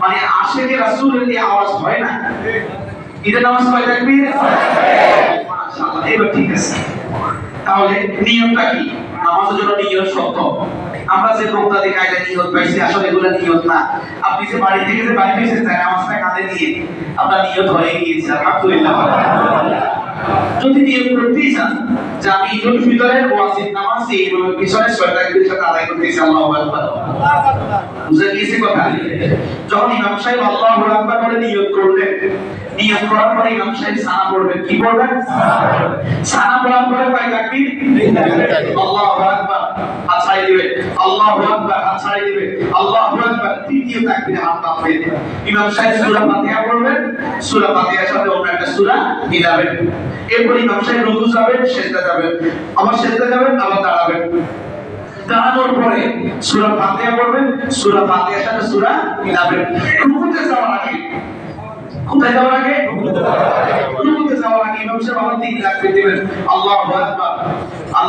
মানে তাহলে নিয়মটা কি? নামাজের জন্য নিয়ম শর্ত। আমরা যে বক্তাতে কায়দা নিয়ত পাইছি আসলে এগুলো নিয়ত না। আপনি যে বাড়ি থেকে যে বাড়ি এসেছেন তাই নামাজটা কাঁধে নিয়ে আপনার নিয়ত হয়ে গিয়েছে, আলহামদুলিল্লাহ। যদি নিয়ত করতেই চান যে আমি ফিতরের ওয়াজিব নামাজ এই পিছনে ছয় তাকবীরের সাথে আদায় করতেছি আল্লাহু আকবার। বুঝে গিয়েছে কথা? যখন ইমাম সাহেব আল্লাহু আকবার বলে নিয়ত করলেন নিয়ত করার পরে ইমাম সাহেব সানা পড়বেন। কি পড়বেন? সানা পড়ার পরে কয় তাকবীর আল্লাহু আকবার, হাত দিবে আল্লাহু আকবার, হাত দিবে আল্লাহু তৃতীয় তাকবীরে হাত নামাবেন ইমাম সাহেব সূরা ফাতিহা পড়বেন, সূরা ফাতিহার সাথে অন্য একটা সূরা মিলাবেন। এরপর ইমাম সাহেব রুকু যাবেন, সেজদা যাবেন। আবার সেজদা যাবেন, আবার দাঁড়াবেন। দাঁড়ানোর পরে সূরা ফাতিহা পড়বেন, সূরা ফাতিহার সাথে সূরা মিলাবেন। রুকুতে যাওয়ার আগে, কোথায় যাওয়ার আগে রুকুতে যাওয়ার আগে ইমাম সাহেব আবার তিন তাকবীর দিবেন আল্লাহু আকবার